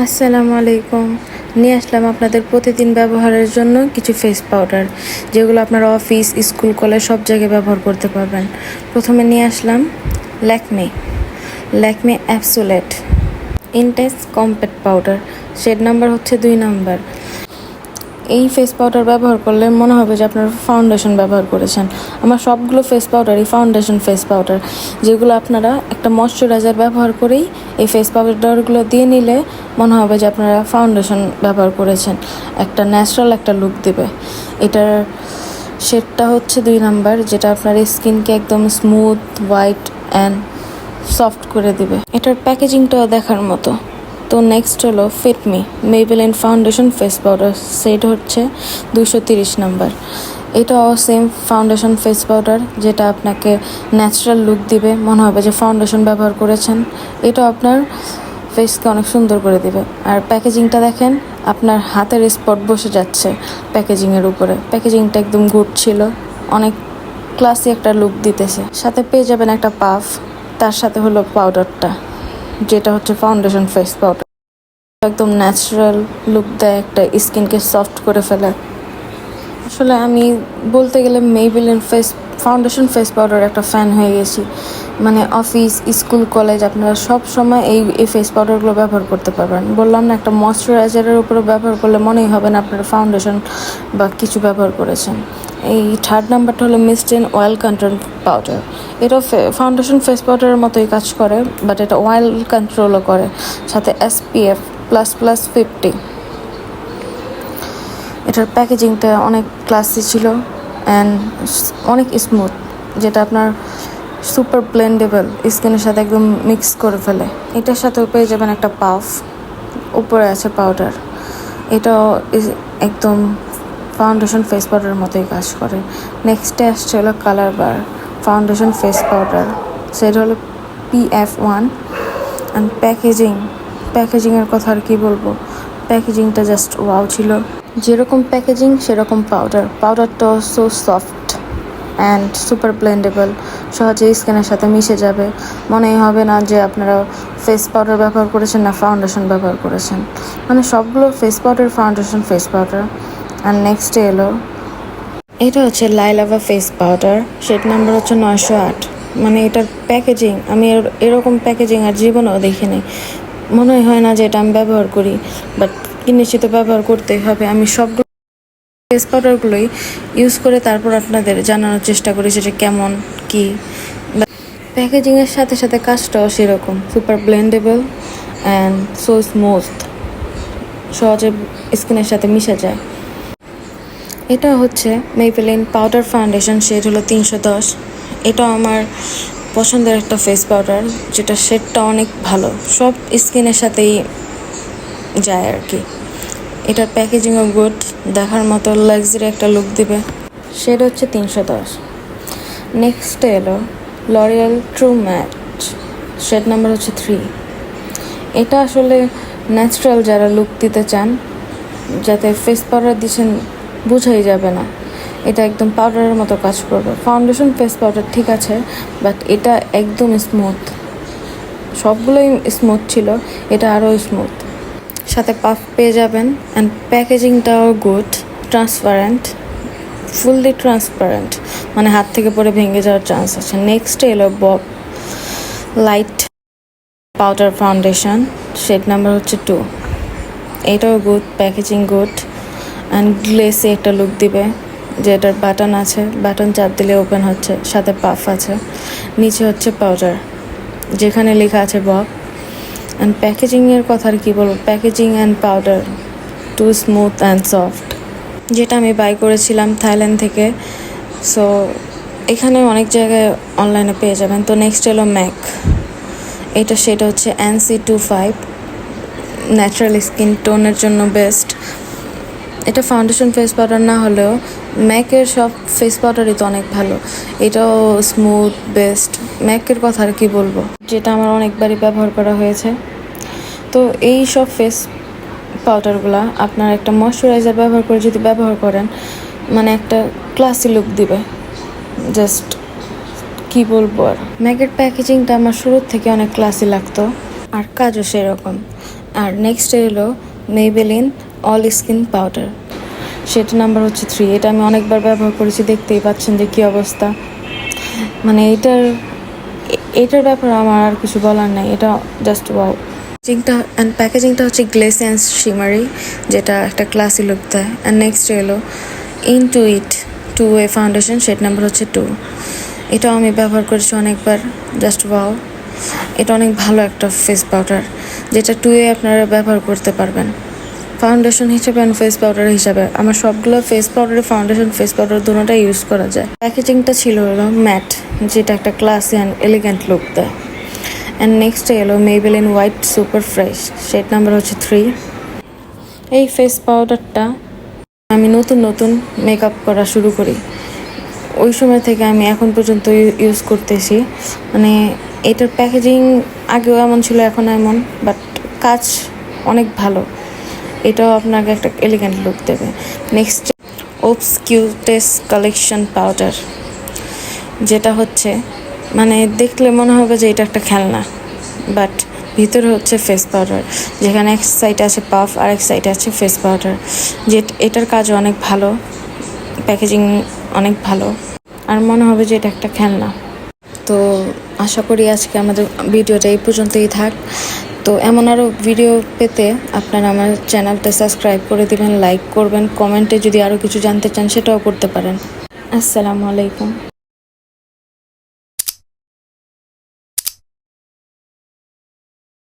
আসসালামু আলাইকুম। নিয়ে আসলাম আপনাদের প্রতিদিন ব্যবহারের জন্য কিছু ফেস পাউডার যেগুলো আপনারা অফিস স্কুল কলেজ সব জায়গায় ব্যবহার করতে পারবেন। প্রথমে নিয়ে আসলাম ল্যাকমে। ল্যাকমে অ্যাপসোলেট ইনটেক্স কম্প্যাক্ট পাউডার শেড নাম্বার হচ্ছে দুই নাম্বার এই ফেস পাউডার ব্যবহার করলে মনে হবে যে আপনার ফাউন্ডেশন ব্যবহার করেছেন। আমার সবগুলো ফেস পাউডারই ফাউন্ডেশন ফেস পাউডার যেগুলো আপনারা একটা ময়শ্চারাইজার ব্যবহার করেই এই ফেস পাউডারগুলো দিয়ে নিলে মনে হবে যে আপনারা ফাউন্ডেশন ব্যবহার করেছেন। একটা ন্যাচারাল একটা লুক দেবে। এটার শেডটা হচ্ছে দুই নাম্বার, যেটা আপনার স্কিনকে একদম স্মুথ হোয়াইট অ্যান্ড সফট করে দিবে। এটার প্যাকেজিংটাও দেখার মতো। তো নেক্সট হলো fit me Maybelline foundation face powder set হচ্ছে দুশো তিরিশ নাম্বার এটাও সেম ফাউন্ডেশন ফেস পাউডার যেটা আপনাকে ন্যাচারাল লুক দিবে, মনে হবে যে ফাউন্ডেশন ব্যবহার করেছেন। এটা আপনার ফেসকে অনেক সুন্দর করে দিবে। আর প্যাকেজিংটা দেখেন, আপনার হাতের স্পট বসে যাচ্ছে প্যাকেজিংয়ের উপরে। প্যাকেজিংটা একদম গুড ছিল, অনেক ক্লাসি একটা লুক দিতেছে। সাথে পেয়ে যাবেন একটা পাফ তার সাথে হলো পাউডারটা যেটা হচ্ছে ফাউন্ডেশন ফেস পাউডার একদম ন্যাচারাল লুক দেয় একটা স্কিনকে সফট করে ফেলে। আসলে আমি বলতে গেলে Maybelline face foundation face powder একটা ফ্যান হয়ে গেছি। মানে অফিস স্কুল কলেজ আপনারা সব সময় এই এই ফেস পাউডারগুলো ব্যবহার করতে পারবেন। বললাম না, একটা ময়শ্চারাইজারের উপরে ব্যবহার করলে মনেই হবে না আপনারা ফাউন্ডেশন বা কিছু ব্যবহার করেছেন। এই থার্ড নাম্বারটা হলো মিস্টেন অয়েল কন্ট্রোল পাউডার এটা ফাউন্ডেশন ফেস পাউডারের মতোই কাজ করে বাট এটা অয়েল কন্ট্রোলও করে, সাথে এসপিএফ প্লাস প্লাস ফিফটি এটার প্যাকেজিংটা অনেক ক্লাসি ছিল অ্যান্ড অনেক স্মুথ যেটা আপনার সুপার ব্লেন্ডেবল স্কিনের সাথে একদম মিক্স করে ফেলে। এটার সাথেও পেয়ে যাবেন একটা পাফ উপরে আছে পাউডার এটাও একদম ফাউন্ডেশন ফেস পাউডারের মতোই কাজ করে। নেক্সটে আসছে হলো colour bar foundation face powder সেটা হলো পিএফ ওয়ান অ্যান্ড প্যাকেজিং প্যাকেজিংয়ের কথা আর কি বলব? প্যাকেজিংটা জাস্ট ওয়াও ছিল। যেরকম প্যাকেজিং সেরকম powder পাউডারটাও so soft and super blendable সহজে স্কিনের সাথে মিশে যাবে। মনেই হবে না যে আপনারা ফেস পাউডার ব্যবহার করেছেন না ফাউন্ডেশন ব্যবহার করেছেন। মানে সবগুলো face powder foundation face powder and next এলো। এটা হচ্ছে লাইলাভা ফেস পাউডার সেট নাম্বার হচ্ছে নয়শো আট। মানে এটার প্যাকেজিং আমি এর- এরকম প্যাকেজিং আর জীবনেও দেখিনি। মনে হয় না যে এটা আমি ব্যবহার করি বাট কিনেছি তো ব্যবহার করতেই হবে। আমি সবগুলো ফেস পাউডারগুলোই ইউজ করে তারপর আপনাদের জানানোর চেষ্টা করি সেটা কেমন, কি। প্যাকেজিংয়ের সাথে সাথে কাজটাও সেরকম super blendable and so smooth সহজে স্কিনের সাথে মিশে যায়। এটা হচ্ছে মেপেলিন পাউডার ফাউন্ডেশন শেড হলো তিনশো দশ। এটা আমার পছন্দের একটা ফেস পাউডার যেটা শেডটা অনেক ভালো। সব স্কিনের সাথেই যায় আর কি। এটার প্যাকেজিংও গুড দেখার মতো লাক্সারি একটা লুক দিবে। শেড হচ্ছে তিনশো দশ। নেক্সট এলো L'Oreal true matte shade number হচ্ছে থ্রি এটা আসলে ন্যাচারাল যারা লুক দিতে চান, যাতে ফেস পাউডার দিচ্ছেন বোঝাই যাবে না। এটা একদম পাউডারের মতো কাজ করবে। ফাউন্ডেশন ফেস পাউডার ঠিক আছে বাট এটা একদম স্মুথ সবগুলোই স্মুথ ছিল, এটা আরও স্মুথ সাথে পাফ পেয়ে যাবেন অ্যান্ড প্যাকেজিংটাও গুড ট্রান্সপারেন্ট ফুললি ট্রান্সপারেন্ট মানে হাত থেকে পরে ভেঙে যাওয়ার চান্স আছে। নেক্সট এলো bob light powder foundation shade number হচ্ছে টু এটাও good packaging good and glassy একটা লুক দিবে, যে এটার বাটন আছে বাটন চাপ দিলে ওপেন হচ্ছে, সাথে পাফ আছে। নিচে হচ্ছে পাউডার যেখানে লেখা আছে বব অ্যান্ড প্যাকেজিংয়ের কথা আর কী বলব? Packaging and powder too smooth and soft যেটা আমি বাই করেছিলাম থাইল্যান্ড থেকে। সো এখানে অনেক জায়গায় অনলাইনে পেয়ে যাবেন। তো নেক্সট এলো ম্যাক এটা, সেটা হচ্ছে NC two five natural skin টোনের জন্য বেস্ট এটা ফাউন্ডেশন ফেস পাউডার না হলেও ম্যাকের সব ফেস পাউডারই তো অনেক ভালো। এটাও স্মুথ বেস্ট ম্যাকের কথা আর কি বলব? যেটা আমার অনেকবারই ব্যবহার করা হয়েছে। তো এই সব ফেস পাউডারগুলা আপনার একটা ময়শ্চারাইজার ব্যবহার করে যদি ব্যবহার করেন মানে একটা ক্লাসি লুক দিবে। জাস্ট কি বলব আর? ম্যাকের প্যাকেজিংটা আমার শুরুর থেকে অনেক ক্লাসি লাগতো। আর কাজও সেরকম। আর নেক্সট এলো মেবেলিন অল স্কিন পাউডার। সেটা নাম্বার হচ্ছে থ্রি এটা আমি অনেকবার ব্যবহার করেছি, দেখতেই পাচ্ছেন যে কী অবস্থা। মানে এটার এটার ব্যাপারে আমার আর কিছু বলার নাই। এটা জাস্ট ওয়াও প্যাকেজিংটা অ্যান্ড প্যাকেজিংটা হচ্ছে গ্লেস গ্লেসেন্স শিমারি যেটা একটা ক্লাসি লুক দেয়। অ্যান্ড নেক্সট এলো in two it two a foundation set number হচ্ছে টু এটাও আমি ব্যবহার করেছি অনেকবার জাস্ট ওয়াও এটা অনেক ভালো একটা ফেস পাউডার যেটা টু এ আপনারা ব্যবহার করতে পারবেন। ফাউন্ডেশন হিসেবে অ্যান্ড ফেস পাউডার হিসাবে। আমার সবগুলো ফেস পাউডারে ফাউন্ডেশন ফেস পাউডার দুটোটাই ইউজ করা যায়। প্যাকেজিংটা ছিল হলো ম্যাট যেটা একটা ক্লাসি অ্যান্ড এলিগেন্ট লুক দেয়। অ্যান্ড নেক্সট এলো Maybelline white super fresh set number হচ্ছে থ্রি এই ফেস পাউডারটা আমি নতুন নতুন মেকআপ করা শুরু করি। ওই সময় থেকে আমি এখন পর্যন্ত ইউজ করতেছি। মানে এটার প্যাকেজিং আগেও এমন ছিল, এখন এমন বাট কাজ অনেক ভালো। এটাও আপনাকে একটা এলিগেন্ট লুক দেবে। নেক্সট ওপস কিউটেস কালেকশন পাউডার যেটা হচ্ছে মানে দেখলে মনে হবে যে এটা একটা খেলনা বাট ভিতরে হচ্ছে ফেস পাউডার যেখানে এক সাইডে আছে পাফ আর এক সাইডে আছে ফেস পাউডার যে এটার কাজ অনেক ভালো প্যাকেজিং অনেক ভালো, আর মনে হবে যে এটা একটা খেলনা। তো আশা করি আজকে আমাদের ভিডিওটা এই পর্যন্তই থাক। তো এমন আরও ভিডিও পেতে আপনারা আমার চ্যানেলটা সাবস্ক্রাইব করে দিবেন লাইক করবেন কমেন্টে যদি আরও কিছু জানতে চান সেটাও করতে পারেন। আসসালামু আলাইকুম।